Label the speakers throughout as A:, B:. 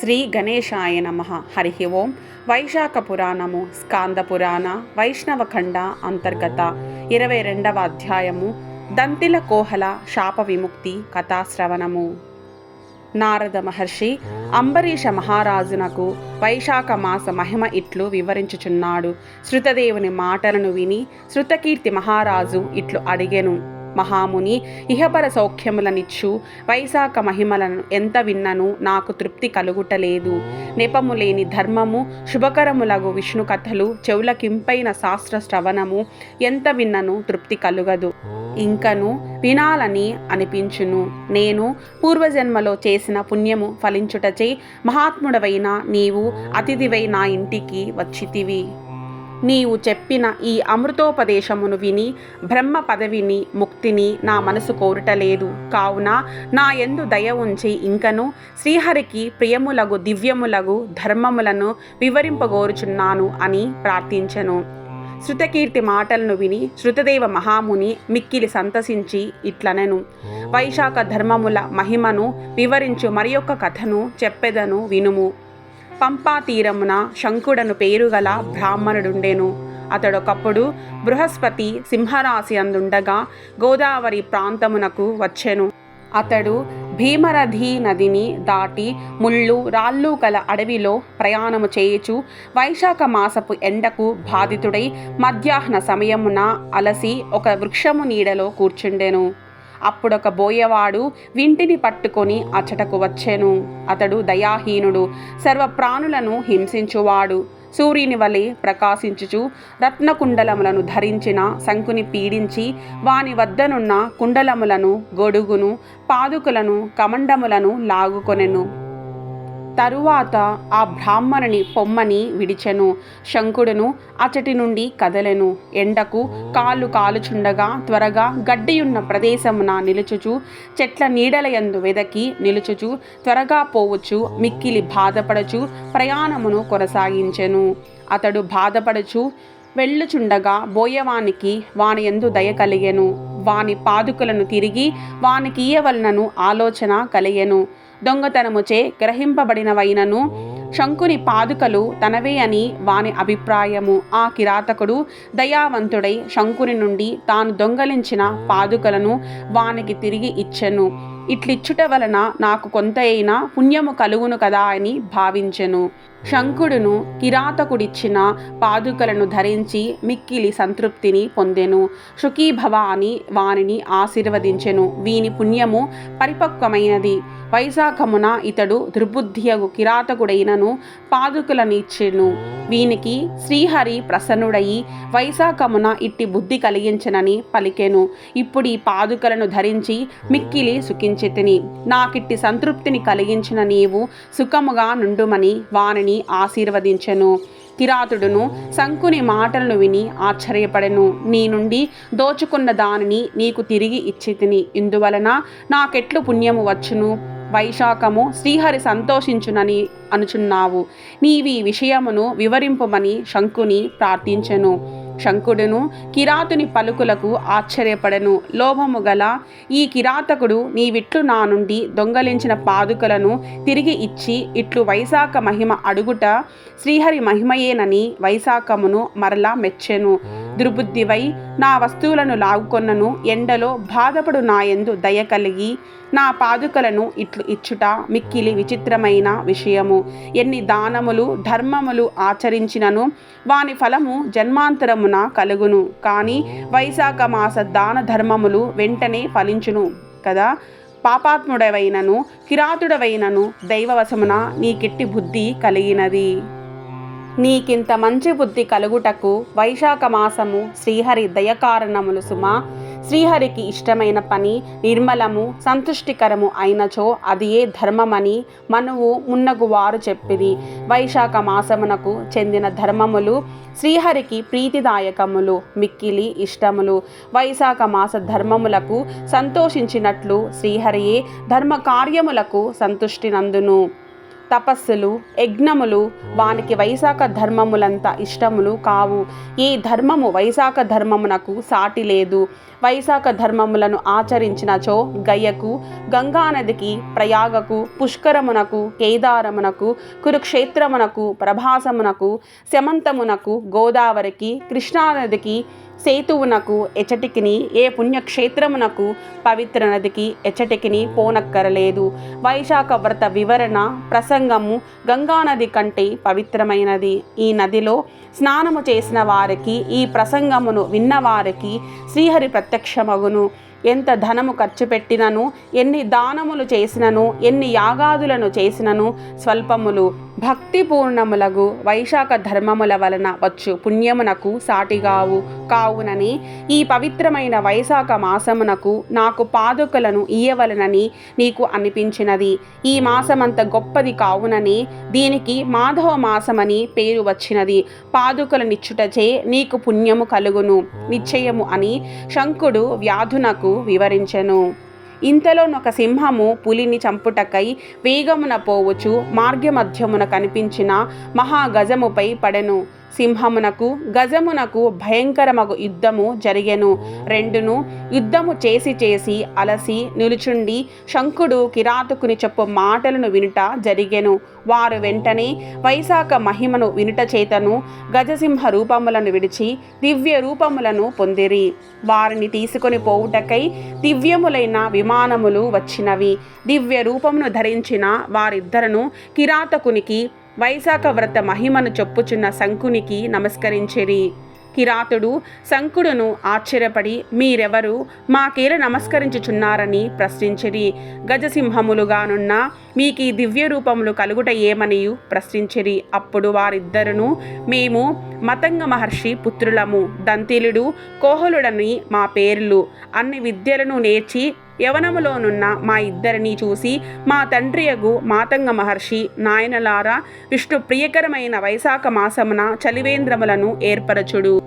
A: శ్రీ గణేశాయ నమ. హరి ఓం. వైశాఖ పురాణము స్కాంద పురాణ వైష్ణవఖండ అంతర్గత ఇరవై రెండవ అధ్యాయము దంతిల కోహల శాప విముక్తి కథాశ్రవణము నారద మహర్షి అంబరీష మహారాజునకు వైశాఖ మాస మహిమ ఇట్లు వివరించుచున్నాడు. శృతదేవుని మాటలను విని శృతకీర్తి మహారాజు ఇట్లు అడిగెను. మహాముని ఇహపర సౌఖ్యములనిచ్చు. వైశాఖ మహిమలను ఎంత విన్నను నాకు తృప్తి కలుగుటలేదు. నెపము లేని ధర్మము శుభకరములగు విష్ణు కథలు చెవులకింపైన శాస్త్ర శ్రవణము ఎంత విన్నను తృప్తి కలుగదు. ఇంకను వినాలని అనిపించును. నేను పూర్వజన్మలో చేసిన పుణ్యము ఫలించుటచే మహాత్ముడవైన నీవు అతిథివై నా ఇంటికి వచ్చితివి. నీవు చెప్పిన ఈ అమృతోపదేశమును విని బ్రహ్మ పదవిని ముక్తిని నా మనసు కోరుటలేదు. కావున నా ఎందు దయ ఉంచి ఇంకను శ్రీహరికి ప్రియములగు దివ్యములగు ధర్మములను వివరింపగోరుచున్నాను అని ప్రార్థించెను. శృతకీర్తి మాటలను విని శృతదేవ మహాముని మిక్కిలి సంతసించి ఇట్లనెను. వైశాఖ ధర్మముల మహిమను వివరించు మరి కథను చెప్పెదను వినుము. పంపా తీరమున శంకుడను పేరుగల బ్రాహ్మణుడుండెను. అతడొకప్పుడు బృహస్పతి సింహరాశి అందుండగా గోదావరి ప్రాంతమునకు వచ్చెను. అతడు భీమరథి నదిని దాటి ముళ్ళు రాళ్ళు గల అడవిలో ప్రయాణము చేయుచు వైశాఖ మాసపు ఎండకు బాధితుడై మధ్యాహ్న సమయమున అలసి ఒక వృక్షము నీడలో కూర్చుండెను. అప్పుడొక బోయవాడు వింటిని పట్టుకొని అచ్చటకు వచ్చెను. అతడు దయాహీనుడు సర్వ ప్రాణులను హింసించువాడు. సూర్యుని వలె ప్రకాశించుచు రత్నకుండలములను ధరించిన శంకుని పీడించి వాని వద్దనున్న కుండలములను గొడుగును పాదుకులను కమండములను లాగుకొనెను. తరువాత ఆ బ్రాహ్మణుని పొమ్మని విడిచెను శంకుడును అచటి నుండి కదలెను. ఎండకు కాళ్ళు కాలుచుండగా త్వరగా గడ్డియున్న ప్రదేశమున నిలుచుచు చెట్ల నీడలయందు వెదకి నిలుచుచు త్వరగా పోవచ్చు మిక్కిలి బాధపడచు ప్రయాణమును కొనసాగించెను. అతడు బాధపడచు వెళ్ళుచుండగా బోయవానికి వాని ఎందు దయ కలిగెను. వాని పాదుకులను తిరిగి వానికి ఇయ్యవలనను ఆలోచన కలిగెను. దొంగతనముచే గ్రహింపబడినవైనను శంకుని పాదుకలు తనవే అని వాని అభిప్రాయము. ఆ కిరాతకుడు దయావంతుడై శంకుని నుండి తాను దొంగలించిన పాదుకలను వానికి తిరిగి ఇచ్చెను. ఇట్లిచ్చుట వలన నాకు కొంత అయినా పుణ్యము కలుగును కదా అని భావించెను. శంకుడును కిరాతకుడిచ్చిన పాదుకలను ధరించి మిక్కిలి సంతృప్తిని పొందెను. శుకీభవ అని వానిని ఆశీర్వదించెను. వీని పుణ్యము పరిపక్వమైనది. వైశాఖమున ఇతడు దుర్బుద్ధియగు కిరాతకుడైనను పాదుకలనిచ్చెను. వీనికి శ్రీహరి ప్రసన్నుడయి వైశాఖమున ఇట్టి బుద్ధి కలిగించనని పలికెను. ఇప్పుడు ఈ పాదుకలను ధరించి మిక్కిలి సుఖించితిని. నాకిట్టి సంతృప్తిని కలిగించిన నీవు సుఖముగా నుండుమని వానిని ఆశీర్వదించెను. కిరాతుడును శంకుని మాటలను విని ఆశ్చర్యపడెను. నీ నుండి దోచుకున్న దానిని నీకు తిరిగి ఇచ్చితిని ఇందువలన నాకెట్లు పుణ్యము వచ్చును? వైశాఖము శ్రీహరి సంతోషించునని అనుచున్నావు. నీవి విషయమును వివరింపమని శంకుని ప్రార్థించెను. శంకుడును కిరాతుని పలుకులకు ఆశ్చర్యపడెను. లోభము గల ఈ కిరాతకుడు నీవిట్లు నా నుండి దొంగలించిన పాదుకలను తిరిగి ఇచ్చి ఇట్లు వైశాఖ మహిమ అడుగుట శ్రీహరి మహిమయేనని వైశాఖమును మరలా మెచ్చెను. దుర్బుద్ధివై నా వస్తువులను లాగుకొన్నను ఎండలో బాధపడు నాయందు దయ కలిగి నా పాదుకలను ఇట్లు ఇచ్చుట మిక్కిలి విచిత్రమైన విషయము. ఎన్ని దానములు ధర్మములు ఆచరించినను వాని ఫలము జన్మాంతరమున కలుగును. కానీ వైశాఖ మాస దాన ధర్మములు వెంటనే ఫలించును కదా. పాపాత్ముడవైనను కిరాతుడవైనను దైవవశమున నీకెట్టి బుద్ధి కలిగినది. నీకింత మంచి బుద్ధి కలుగుటకు వైశాఖ మాసము శ్రీహరి దయకారణములు సుమా. శ్రీహరికి ఇష్టమైన పని నిర్మలము సంతుష్టికరము అయినచో అది ఏ ధర్మమని మనువు మున్నగు వారు చెప్పిది వైశాఖ మాసమునకు చెందిన ధర్మములు శ్రీహరికి ప్రీతిదాయకములు మిక్కిలి ఇష్టములు. వైశాఖ మాస ధర్మములకు సంతోషించినట్లు శ్రీహరియే ధర్మ కార్యములకు సంతుష్టి నందును తపస్సులు యజ్ఞములు వానికి వైశాఖ ధర్మములంత ఇష్టములు కావు. ఈ ధర్మము వైశాఖ ధర్మమునకు సాటి లేదు. వైశాఖ ధర్మములను ఆచరించినచో గయ్యకు గంగానదికి ప్రయాగకు పుష్కరమునకు కేదారమునకు కురుక్షేత్రమునకు ప్రభాసమునకు శమంతమునకు గోదావరికి కృష్ణానదికి సేతువునకు ఎచటికిని ఏ పుణ్యక్షేత్రమునకు పవిత్ర నదికి ఎచటికిని పోనక్కరలేదు. వైశాఖ వ్రత వివరణ ప్రసంగము గంగానది కంటే పవిత్రమైనది. ఈ నదిలో స్నానము చేసిన వారికి ఈ ప్రసంగమును విన్నవారికి శ్రీహరి ప్రత్యక్షమగును. ఎంత ధనము ఖర్చు పెట్టినను ఎన్ని దానములు చేసినను ఎన్ని యాగాదులను చేసినను స్వల్పములు భక్తిపూర్ణములగు వైశాఖ ధర్మముల వలన వచ్చు పుణ్యమునకు సాటిగావు కావునని ఈ పవిత్రమైన వైశాఖ మాసమునకు నాకు పాదుకలను ఇయ్యవలనని నీకు అనిపించినది. ఈ మాసమంత గొప్పది కావునని దీనికి మాధవ మాసమని పేరు వచ్చినది. పాదుకలనిచ్చుటచే నీకు పుణ్యము కలుగును నిశ్చయము అని శంకుడు వ్యాధునకు వివరించెను. ఇంతలోనొక సింహము పులిని చంపుటకై వేగమున పోవచ్చు మార్గమధ్యమున కనిపించిన మహాగజముపై పడెను. సింహమునకు గజమునకు భయంకరమగు యుద్ధము జరిగెను. రెండును యుద్ధము చేసి చేసి అలసి నిలుచుండి శంకుడు కిరాతకుని చెప్పు మాటలను వినుట జరిగెను. వారు వెంటనే వైశాఖ మహిమను వినుట చేతను గజసింహ రూపములను విడిచి దివ్య రూపములను పొందిరి. వారిని తీసుకొని పోవుటకై దివ్యములైన విమానములు వచ్చినవి. దివ్య రూపమును ధరించిన వారిద్దరను కిరాతకునికి వైశాఖ వ్రత మహిమను చెప్పుచున్న శంకునికి నమస్కరించిరి. కిరాతుడు శంకుడును ఆశ్చర్యపడి మీరెవరు? మాకేల నమస్కరించుచున్నారని ప్రశ్నించిరి. గజసింహములుగానున్న మీకు ఈ దివ్య రూపములు కలుగుట ఏమనియు ప్రశ్నించిరి. అప్పుడు వారిద్దరును మేము మతంగ మహర్షి పుత్రులము దంతిలుడు కోహలుడని మా పేర్లు అన్ని విద్యలను నేర్చి యవనములోనున్న మా ఇద్దరిని చూసి మా తండ్రియగు మాతంగ మహర్షి నాయనలారా విష్ణు ప్రియకరమైన వైశాఖ మాసమున చలివేంద్రములను ఏర్పరచుడు.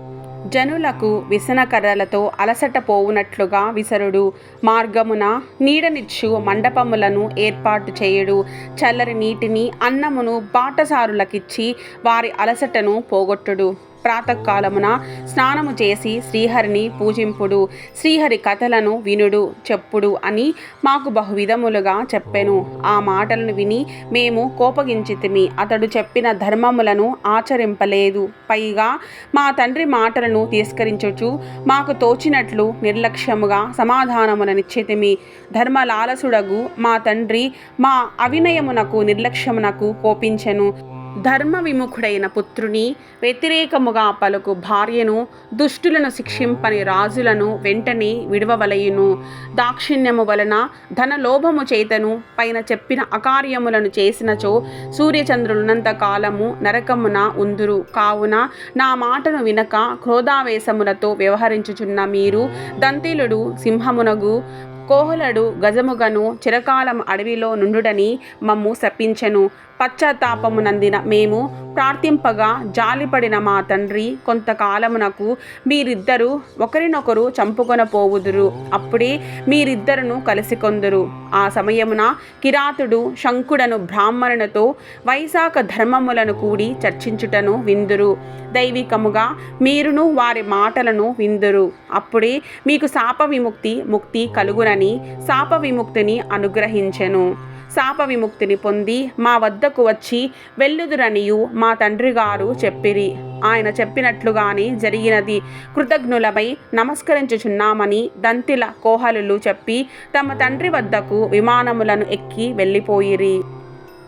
A: జనులకు విసనకర్రలతో అలసట పోవునట్లుగా విసరుడు. మార్గమున నీడనిచ్చు మండపములను ఏర్పాటు చేయుడు. చల్లరి నీటిని అన్నమును బాటసారులకిచ్చి వారి అలసటను పోగొట్టుడు. ప్రాతకాలమున స్నానము చేసి శ్రీహరిని పూజింపుడు. శ్రీహరి కథలను వినుడు చెప్పుడు అని మాకు బహువిధములుగా చెప్పెను. ఆ మాటలను విని మేము కోపగించితిమి. అతడు చెప్పిన ధర్మములను ఆచరింపలేదు. పైగా మా తండ్రి మాటలను తిరస్కరించుచు మాకు తోచినట్లు నిర్లక్ష్యముగా సమాధానములనిచ్చితిమి ధర్మలాలసుడగు మా తండ్రి మా అవినయమునకు నిర్లక్ష్యమునకు కోపించెను. ధర్మ విముఖుడైన పుత్రుని వ్యతిరేకముగా పలుకు భార్యను దుష్టులను శిక్షింపని రాజులను వెంటనే విడవవలయును. దాక్షిణ్యము వలన ధన లోభము చేతను పైన చెప్పిన అకార్యములను చేసినచో సూర్యచంద్రులున్నంత కాలము నరకమున ఉందురు. కావున నా మాటను వినక క్రోధావేశములతో వ్యవహరించుచున్న మీరు దంతిలుడు సింహమునగు కోహలడు గజముగను చిరకాలం అడవిలో నుండుడని మమ్ము శపించెను. పశ్చాత్తాపమునందిన మేము ప్రార్థింపగా జాలిపడిన మా తండ్రి కొంతకాలమునకు మీరిద్దరూ ఒకరినొకరు చంపుకొన పోవుదురు. అప్పుడే మీరిద్దరును కలిసికొందురు. ఆ సమయమున కిరాతుడు శంకుడను బ్రాహ్మణునితో వైశాఖ ధర్మములను కూడి చర్చించుటను విందురు. దైవికముగా మీరును వారి మాటలను విందురు. అప్పుడే మీకు శాప విముక్తి ముక్తి కలుగునని శాప విముక్తిని అనుగ్రహించెను. శాప విముక్తిని పొంది మా వద్దకు వచ్చి వెళ్ళుదురనియు మా తండ్రి గారు చెప్పిరి. ఆయన చెప్పినట్లుగానే జరిగినది. కృతజ్ఞులపై నమస్కరించుచున్నామని దంతిల కోహలులు చెప్పి తమ తండ్రి వద్దకు విమానములను ఎక్కి వెళ్ళిపోయిరి.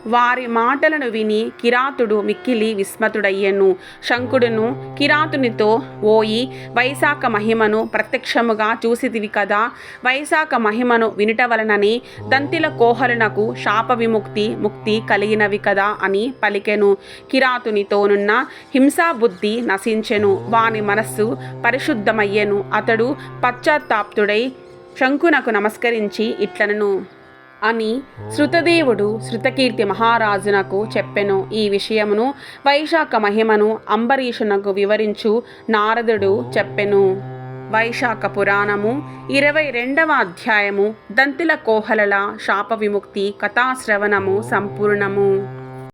A: వారి మాటలను విని కిరాతుడు మిక్కిలి విస్మతుడయ్యను. శంకుడును కిరాతునితో ఓయి వైశాఖ మహిమను ప్రత్యక్షముగా చూసిదివి కదా. వైశాఖ మహిమను వినుట వలనని దంతిల కోహలునకు శాప విముక్తి ముక్తి కలిగినవి కదా అని పలికెను. కిరాతునితోనున్న హింసా బుద్ధి నశించెను. వాని మనస్సు పరిశుద్ధమయ్యెను. అతడు పశ్చాత్తాప్తుడై శంకునకు నమస్కరించి ఇట్లనను. అని శృతదేవుడు శృతకీర్తి మహారాజునకు చెప్పెను. ఈ విషయమును వైశాఖ మహిమను అంబరీషునకు వివరించు నారదుడు చెప్పెను. వైశాఖ పురాణము ఇరవై రెండవ అధ్యాయము దంతిల కోహలల శాప విముక్తి కథాశ్రవణము సంపూర్ణము.